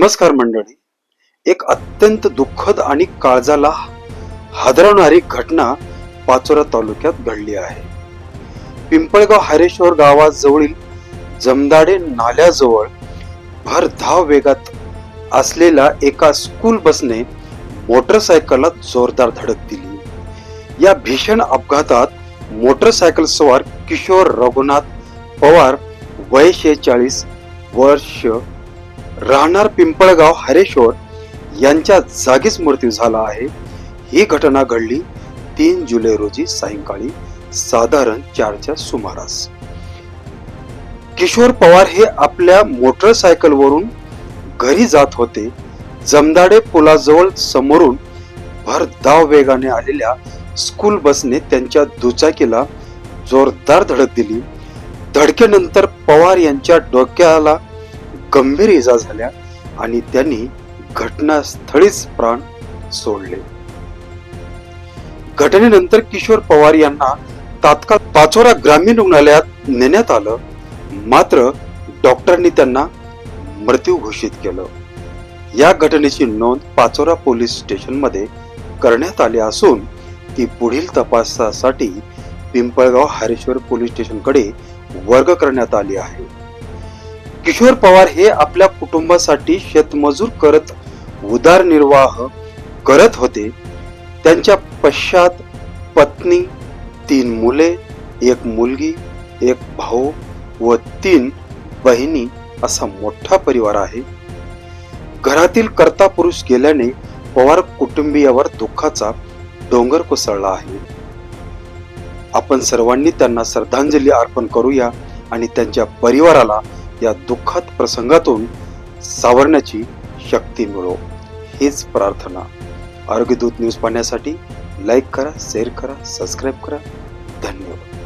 नमस्कार मंडळी. एक अत्यंत दुःखद आणि काळजाला हादरवणारी घटना पाचोरा तालुक्यात घडली आहे. पिंपळगाव हरेश्वर गावाजवळील जमदाडे नाल्याजवळ भरधाव वेगात असलेल्या एका स्कूल बसने मोटरसायकलला जोरदार धडक दिली. या भीषण अपघातात मोटरसायकल सवार किशोर रघुनाथ पवार वय शेचाळीस वर्ष राहणार पिंपळगाव हरेश्वर यांच्या जागीच मृत्यू झाला आहे. ही घटना घडली तीन जुलै रोजी सायंकाळी साधारण चारच्या सुमारास. किशोर पवार हे आपल्या मोटरसायकलवरून घरी जात होते. जमदाडे पुलाजवळ समोरून भरधाव वेगाने आलेल्या स्कूल बसने त्यांच्या दुचाकीला जोरदार धडक दिली. धडकेनंतर पवार यांच्या डोक्याला गंभीर इजा झाल्या आणि त्यांनी घटनास्थळीच प्राण सोडले. घटनेनंतर किशोर पवार यांना तात्काळ पाचोरा ग्रामीण रुग्णालयात नेण्यात आलं. मात्र डॉक्टरांनी त्यांना मृत्यू घोषित केलं. या घटनेची नोंद पाचोरा पोलीस स्टेशनमध्ये करण्यात आली असून ती पुढील तपासासाठी पिंपळगाव हरेश्वर पोलीस स्टेशनकडे वर्ग करण्यात आली आहे. किशोर पवार हे आपल्या कुटुंबासाठी शेतमजूर करत उदारनिर्वाह करत होते. त्यांच्या पश्चात पत्नी तीन मुले एक मुलगी एक भाऊ व तीन बहिणी असा मोठा परिवार आहे. घरातील कर्ता पुरुष गेल्याने पवार कुटुंबियावर दुःखाचा डोंगर कोसळला आहे. आपण सर्वांनी त्यांना श्रद्धांजली अर्पण करूया आणि त्यांच्या परिवाराला या दुःखात प्रसंगातून सावरण्याची शक्ती मिळो. हीच प्रार्थना. आरोग्यदूत न्यूज पाहण्यासाठी लाईक करा शेअर करा सबस्क्राईब करा. धन्यवाद.